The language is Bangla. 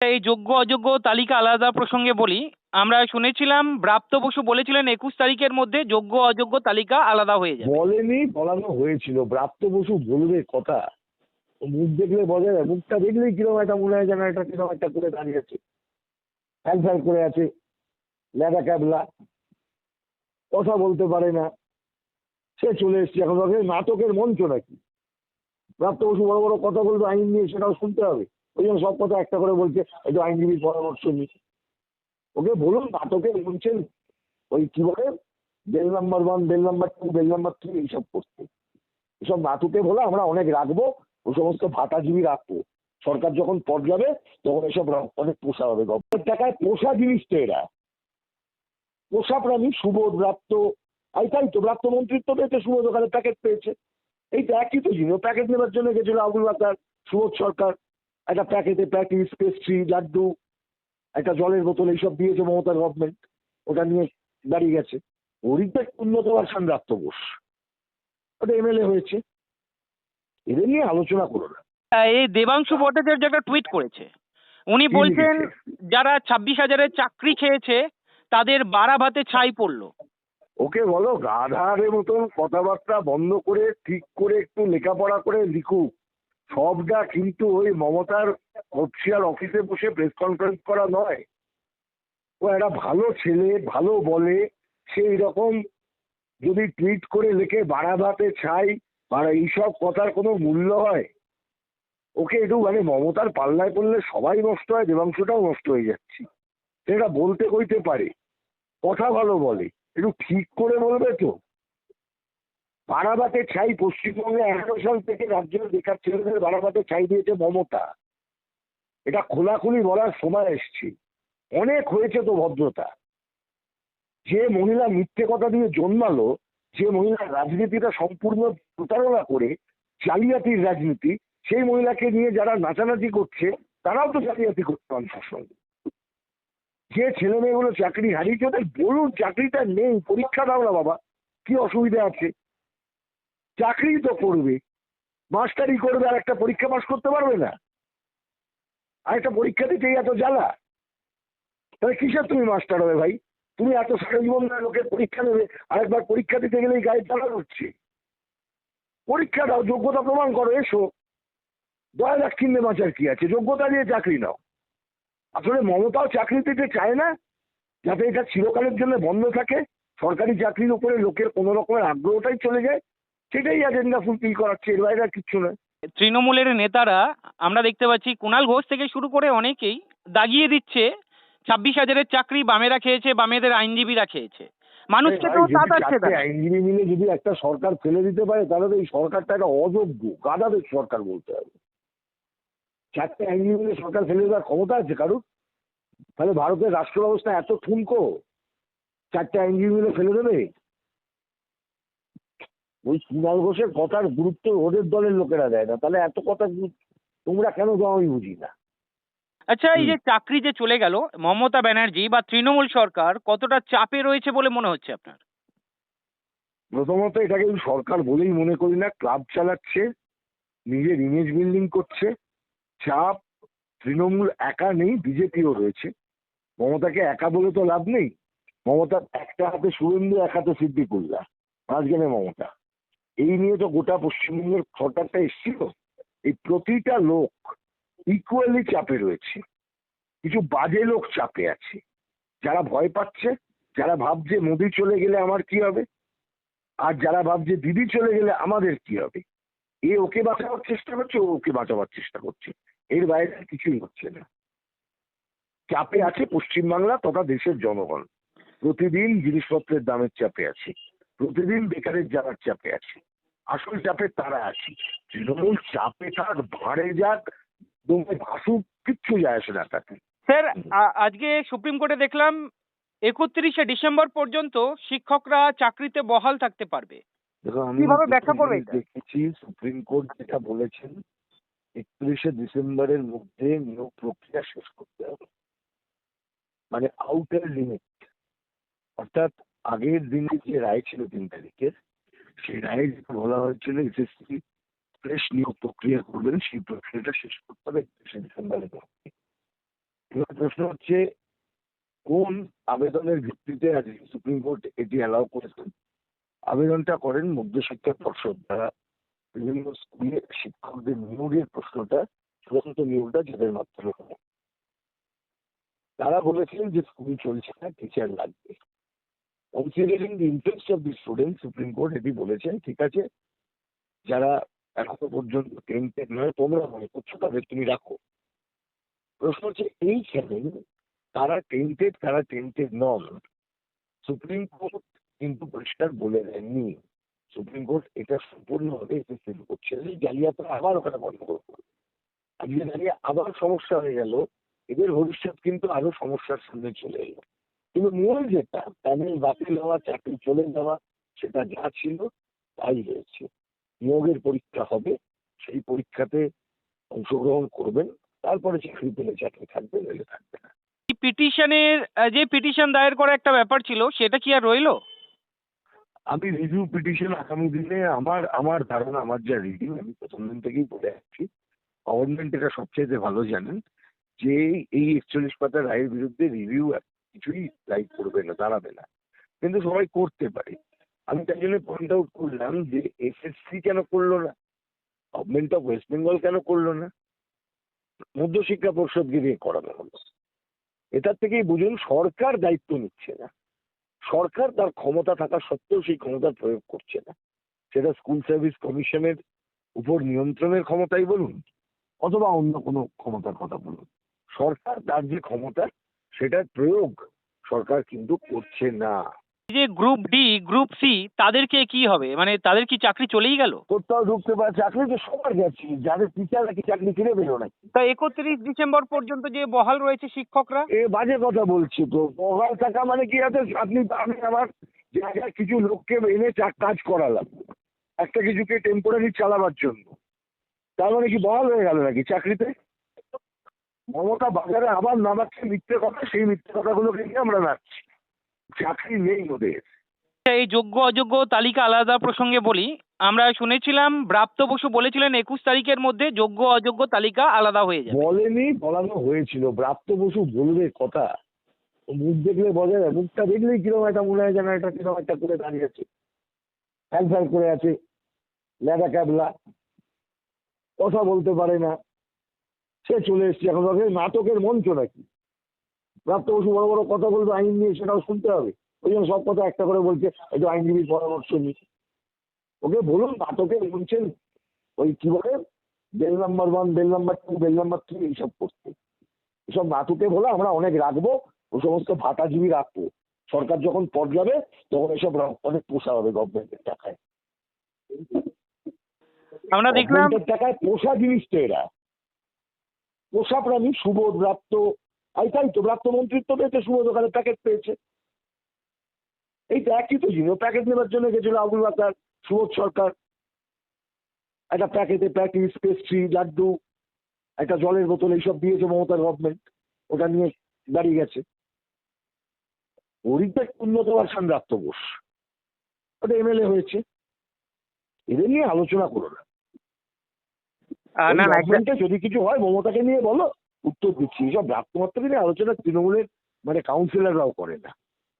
এই যোগ্য অযোগ্য তালিকা আলাদা প্রসঙ্গে বলি। আমরা শুনেছিলাম, ব্রাপ্ত বসু বলেছিলেন একুশ তারিখের মধ্যে যোগ্য অযোগ্য তালিকা আলাদা হয়ে যাবে। বলেনি, বলানো হয়েছিল। ব্রাত্য বসু বলবে কথা। মুখ দেখলে বলে মুখটা দেখলেই কীরকম একটা মনে হয় যেন একটা কীরকম একটা করে দাঁড়িয়ে আছে। ফ্যাল করে আছে। ল্যাদা ক্যাবলা। কথা বলতে পারে না। সে চলে এসছে। এখন নাটকের মঞ্চ নাকি? প্রাপ্ত বসু বড় বড় কথা বলবে, আইন নিয়ে সেটাও শুনতে হবে। ওই জন্য সব কথা একটা করে বলছে একটু আইনজীবীর পরামর্শ নিই ওকে বলুন নাটকের বলছেন, ওই কি বলে, bell number one, bell number two, bell number three, এইসব করতে এসব নাটকে বলে আমরা অনেক রাখব, ও সমস্ত ভাতাজীবী রাখব। সরকার যখন পদ যাবে, তখন এসব অনেক পোষা হবে। গভর্নমেন্ট টাকায় পোষা জিনিস তো এরা। পোষা প্রাণী, সুবোধ প্রাপ্ত এই তাই তো প্রাপ্ত মন্ত্রিত্ব পেয়েছে সুবোধ ওখানে প্যাকেট পেয়েছে। এই তো একই তো জিনিস প্যাকেট নেবার জন্য গেছিল আবুল বাকার, সুবোধ সরকার একটা প্যাকেটে প্যাটিস পেস্ট্রি লাড্ডু একটা জলের বোতল এইসব দিয়েছে মমতার গভর্নমেন্ট। ওটা নিয়ে দাঁড়িয়ে গেছে। একটু উন্নত ভার্সান রাখতো বোস। ওটা এমএলএ হয়েছে। এদের নিয়ে আলোচনা করো না। এই দেবাংশু ভট্টাচার্য একটা টুইট করেছে। উনি বলছেন যারা ছাব্বিশ হাজারের চাকরি খেয়েছে তাদের বাড়া ভাতে ছাই পড়ল। ওকে বলো গাধারের মতন কথাবার্তা বন্ধ করে ঠিক করে একটু লেখাপড়া করে লিখুক। সবটা কিন্তু ওই মমতার অফিসিয়াল অফিসে বসে প্রেস কনফারেন্স করা নয়। ও একটা ভালো ছেলে, ভালো বলে সেই রকম যদি টুইট করে লিখে বাড়াবাতে ছাই, আর এইসব কথার কোনো মূল্য হয়? ওকে একটু মানে মমতার পাল্লায় পড়লে সবাই নষ্ট হয়, দেবাংশটাও নষ্ট হয়ে যাচ্ছে। সেটা বলতে কইতে পারে, কথা ভালো বলে, একটু ঠিক করে বলবে তো? বাড়াবাতে ছাই পশ্চিমবঙ্গে এগারো সাল থেকে রাজ্যের বেকার ছেলেদের বাড়াবাতে ছাই দিয়েছে মমতা। এটা খোলাখুলি বলার সময় এসছে। অনেক হয়েছে তো ভদ্রতা। যে মহিলা মিথ্যে কথা দিয়ে জন্মালো, যে মহিলা রাজনীতিটা সম্পূর্ণ প্রতারণা করে জালিয়াতির রাজনীতি, সেই মহিলাকে নিয়ে যারা নাচানাচি করছে, তারাও তো জালিয়াতি করছে মানুষের সঙ্গে। যে ছেলে মেয়েগুলো চাকরি হারিয়েছে, ওদের বলুন চাকরিটা নেই, পরীক্ষা দাও না বাবা, কি অসুবিধা আছে? চাকরি তো করবে। মাস্টারি করবে আর একটা পরীক্ষা পাস করতে পারবে না। আর একটা পরীক্ষা দিতেই এত জ্বালা। তাহলে কিসের তুমি মাস্টার হবে ভাই? তুমি এত সারা জীবন লোকের পরীক্ষা নেবে, আরেকবার পরীক্ষা দিতে গেলেই গায়ে জ্বালা হচ্ছে পরীক্ষা দাও, যোগ্যতা প্রমাণ করো, এসো। দয়া লাখ কিনলে বাঁচার কি আছে? যোগ্যতা দিয়ে চাকরি নাও। আসলে মমতাও চাকরি দিতে চায় না, যাতে এটা চিরকালের জন্য বন্ধ থাকে। সরকারি চাকরির উপরে লোকের কোনো রকমের আগ্রহটাই চলে যায়। সেটাই এজেন্ডা ফুলফিল করাচ্ছে এর বাইরে আর কিচ্ছু নয়। তৃণমূলের নেতারা আমরা দেখতে পাচ্ছি কুণাল ঘোষ থেকে শুরু করে অনেকেই দাগিয়ে দিচ্ছে ছাব্বিশ হাজারের চাকরি বামেরা খেয়েছে বামেদের আইনজীবীরা খেয়েছে। মানুষকে তো তারা। আইনজীবী মিলে যদি একটা সরকার ফেলে দিতে পারে তাহলে তো এই সরকারটা একটা অযোগ্য গাদাদের সরকার বলতে হবে। চারটে আইনজীবী মিলে সরকার ফেলে দেওয়ার ক্ষমতা আছে কারুর? তাহলে ভারতের রাষ্ট্র ব্যবস্থা এত ঠুনকো চারটে আইনজীবী মিলে ফেলে দেবে? ওই কুণাল ঘোষের কথার গুরুত্ব ওদের দলের লোকেরা দেয় না। তাহলে এত কথা তোমরা কেন দাও আমি বুঝি না। আচ্ছা এই যে চাকরি যে চলে গেল মমতা ব্যানার্জি বা তৃণমূল সরকার কতটা চাপে রয়েছে বলে মনে হচ্ছে আপনার? প্রথমত এটাকে সরকার বলেই মনে করি না ক্লাব চালাচ্ছে নিজের ইমেজ বিল্ডিং করছে চাপ তৃণমূল একা নেই বিজেপিও রয়েছে। মমতাকে একা বলে তো লাভ নেই। মমতা একটা হাতে শুভেন্দু এক হাতে সিদ্দিকুল্লাহ। মাঝখানে মমতা। এই নিয়ে তো গোটা পশ্চিমবঙ্গের সরকারটা এসেছিল, এই প্রতিটা লোক ইকুয়ালি চাপে রয়েছে। কিছু বাজে লোক চাপে আছে। যারা ভয় পাচ্ছে, যারা ভাবছে মোদি চলে গেলে আমার কি হবে? আর যারা ভাবছে দিদি চলে গেলে আমাদের কি হবে? এ ওকে বাঁচাবার চেষ্টা করছে, ও ওকে বাঁচাবার চেষ্টা করছে। এর বাইরে কিছুই হচ্ছে না। চাপে আছে পশ্চিমবাংলা তথা দেশের জনগণ। প্রতিদিন জিনিসপত্রের দামের চাপে আছে। প্রতিদিন বেকারের যাওয়ার চাপে আছে। আসল চাপে তারা আছে তৃণমূল চাপে থাক ভাঁড়ে যাক দমে ভাসুক কিচ্ছু যায় আসে না তাতে। স্যার আজকে সুপ্রিম কোর্টে দেখলাম একত্রিশে ডিসেম্বর পর্যন্ত শিক্ষকরা চাকরিতে বহাল থাকতে পারবে। কীভাবে ব্যাখ্যা করবে দেখেছি সুপ্রিম কোর্ট যেটা বলেছেন একত্রিশে ডিসেম্বরের মধ্যে নিয়োগ প্রক্রিয়া শেষ করতে হবে। মানে আউটার লিমিট অর্থাৎ আগের দিনে যে রায় ছিল তিন তারিখের সেই রায়ে যেটা বলা হয়েছিল, এসএসসি ফ্রেশ নিয়োগ প্রক্রিয়া করবেন, সেই প্রক্রিয়াটা শেষ করতে হবে একত্রিশে ডিসেম্বরের মধ্যে এবার প্রশ্ন হচ্ছে, কোন আবেদনের ভিত্তিতে আজ সুপ্রিম কোর্ট এটি অ্যালাউ করেছেন আবেদনটা করেন মধ্যশিক্ষা পর্ষদ দ্বারা বিভিন্ন স্কুলে শিক্ষকদের নিয়োগের প্রশ্নটা, চূড়ান্ত নিয়োগটা যাদের মাধ্যমে হয় তারা বলেছিলেন যে স্কুল চলছে না, টিচার লাগবে। Considering the interest of the student supreme court এটি বলেছেন ঠিক আছে? যারা এখনও পর্যন্ত টেন্টেড নয়, তোমরা মনে করছ তাদের তুমি রাখো। প্রশ্ন হচ্ছে এইখানে তারা টেন্টেড তারা টেন্টেড নন। সুপ্রিম কোর্ট কিন্তু পরিষ্কার বলে দেননি। সুপ্রিম কোর্ট এটা সম্পূর্ণভাবে এসএসসি করছে। এই জালিয়াতি আবার ওখানে বন্ধ করব আজকে দাঁড়িয়ে আবার সমস্যা হয়ে গেল। এদের ভবিষ্যৎ কিন্তু আরও সমস্যার সামনে চলে এলো। কিন্তু মূল যেটা প্যানেল বাতিল হওয়া চাকরি চলে যাওয়া সেটা যা ছিল তাই হয়েছে। নিয়োগের পরীক্ষা হবে সেই পরীক্ষাতে অংশগ্রহণ করবেন তারপরে চাকরি পেলে চাকরি থাকবে নইলে থাকবে না। পিটিশনের যে পিটিশন দায়ের করা একটা ব্যাপার ছিল সেটা কি আর রইল? আমি রিভিউ পিটিশন আগামী দিনে আমার আমার ধারণা আমার যা রিভিউ আমি প্রথম দিন থেকেই বলে আসছি গভর্নমেন্ট এটা সবচেয়ে ভালো জানেন যে এই একচল্লিশ পাতা রায়ের বিরুদ্ধে রিভিউ কিছুই রাইট করবে না, দাঁড়াবে না। কিন্তু সবাই করতে পারে। আমি তাই জন্য পয়েন্ট আউট করলাম যে এসএসসি কেন করল না? গভর্নমেন্ট অফ ওয়েস্ট বেঙ্গল কেন করল না? মধ্যশিক্ষা পর্ষদকে দিয়ে করানো হলো। এটার থেকেই বুঝুন, সরকার দায়িত্ব নিচ্ছে না। সরকার তার ক্ষমতা থাকা সত্ত্বেও সেই ক্ষমতার প্রয়োগ করছে না। সেটা স্কুল সার্ভিস কমিশনের উপর নিয়ন্ত্রণের ক্ষমতাই বলুন, অথবা অন্য কোনো ক্ষমতার কথা বলুন। সরকার তার যে ক্ষমতা সেটার প্রয়োগ সরকার কিন্তু করছে না। যে গ্রুপ ডি গ্রুপ সি তাদেরকে কি হবে? মানে তাদের কি চাকরি চলেই গেল? কোথাও ঢুকতে পারে চাকরি তো সবার গেছে যাদের টিচার নাকি চাকরি ফিরে পেল নাকি তা একত্রিশ ডিসেম্বর পর্যন্ত যে বহাল রয়েছে শিক্ষকরা? এ বাজে কথা বলছি তো। বহাল থাকা মানে কি আছে? আপনি আমি আমার জায়গায় কিছু লোককে এনে কাজ করালাম। একটা কিছুকে টেম্পোরারি চালাবার জন্য। তার মানে কি বহাল হয়ে গেল নাকি চাকরিতে? মমতা বাজারে আবার নামাচ্ছে মিথ্যে কথা সেই মিথ্যে কথাগুলোকে নিয়ে আমরা নাচছি। চাকরি নেই ওদের। এই যোগ্য অযোগ্য তালিকা আলাদা প্রসঙ্গে বলি। আমরা শুনেছিলাম ব্রাপ্ত বসু বলেছিলেন একুশ তারিখের মধ্যে যোগ্য অযোগ্য তালিকা আলাদা হয়ে যাবে। বলেনি বলানো হয়েছিল। ব্রাত্য বসু বলবে কথা। মুখ দেখলে বোঝা যায় মুখটা দেখলেই কীরকম একটা মনে হয় যেন একটা কীরকম একটা করে দাঁড়িয়ে আছে। ফ্যাল ফ্যাল করে আছে লেদা ক্যাবলা। কথা বলতে পারে না। সে চলে এসছে এখন নাটকের মঞ্চ নাকি? প্রাপ্ত বসু বড় বড় কথা বলবে আইন নিয়ে সেটাও শুনতে হবে। ওই জন্য সব কথা একটা করে বলছে একটু আইনজীবীর পরামর্শ নি ওকে বলুন নাটকের মঞ্চের ওই কি বলে bell number one bell number two bell number three এইসব করতে এসব নাটকে বলে আমরা অনেক রাখব ও সমস্ত ভাতাজীবী রাখব। সরকার যখন পদ যাবে তখন এসব অনেক পোষা হবে গভর্নমেন্টের টাকায়। আমরা দেখলাম টাকায় পোষা জিনিস তো এরা। পোষা প্রাণী সুবোধ প্রাপ্ত এই তাই তো প্রাপ্ত মন্ত্রিত্ব পেয়েছে, সুবোধ ওখানে প্যাকেট পেয়েছে। এই তো একই তো জিনিস প্যাকেট নেবার জন্য গেছিল আবুল বাকার, সুবোধ সরকার। একটা প্যাকেটে প্যাটিস পেস্ট্রি লাড্ডু, একটা জলের বোতল, এইসব দিয়েছে মমতার গভর্নমেন্ট, ওটা নিয়ে দাঁড়িয়ে গেছে। একটু উন্নত ভার্সান রাখতো বোস ওটা এমএলএ হয়েছে। এদের নিয়ে আলোচনা করো না। না না যদি কিছু হয় মমতাকে নিয়ে বলো উত্তর দিচ্ছি। এসব রাষ্ট্রমাত্রাকে নিয়ে আলোচনা তৃণমূলের মানে কাউন্সিলররাও করে না।